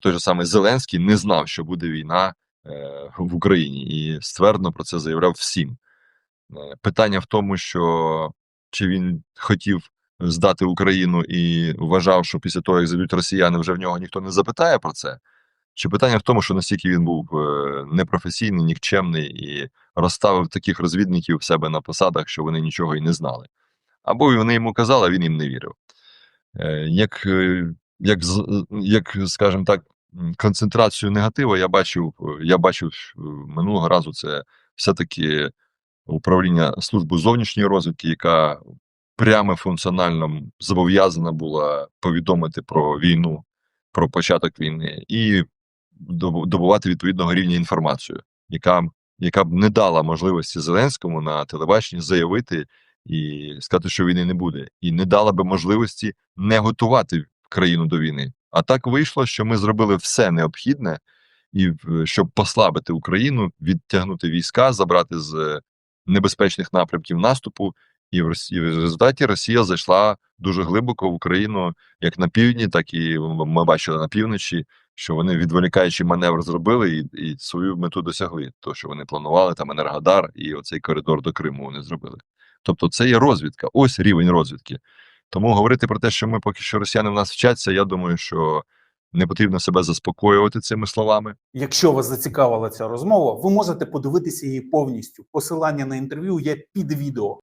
той же самий Зеленський не знав, що буде війна е, в Україні, і ствердно про це заявляв всім. Е, Питання в тому, що чи він хотів здати Україну і вважав, що після того, як зайдуть росіяни, вже в нього ніхто не запитає про це. Чи питання в тому, що настільки він був е, непрофесійний, нікчемний і розставив таких розвідників в себе на посадах, що вони нічого і не знали. Або вони йому казали, а він їм не вірив. Е, Як, е, як, як скажімо так, концентрацію негативу я бачив, е, я бачив е, минулого разу це все-таки управління служби зовнішньої розвідки, яка прямо функціонально зобов'язана була повідомити про війну, про початок війни, і добувати відповідного рівня інформацію, яка, яка б не дала можливості Зеленському на телебаченні заявити і сказати, що війни не буде, і не дала би можливості не готувати країну до війни. А так вийшло, що ми зробили все необхідне, і щоб послабити Україну, відтягнути війська, забрати з е, небезпечних напрямків наступу. І в Росії в результаті Росія зайшла дуже глибоко в Україну, як на півдні, так і ми бачили на півночі, що вони відволікаючий маневр зробили і, і свою мету досягли. То, що вони планували, там Енергодар і оцей коридор до Криму вони зробили. Тобто, це є розвідка, ось рівень розвідки. Тому говорити про те, що ми поки що росіяни в нас вчаться, я думаю, що не потрібно себе заспокоювати цими словами. Якщо вас зацікавила ця розмова, ви можете подивитися її повністю. Посилання на інтерв'ю є під відео.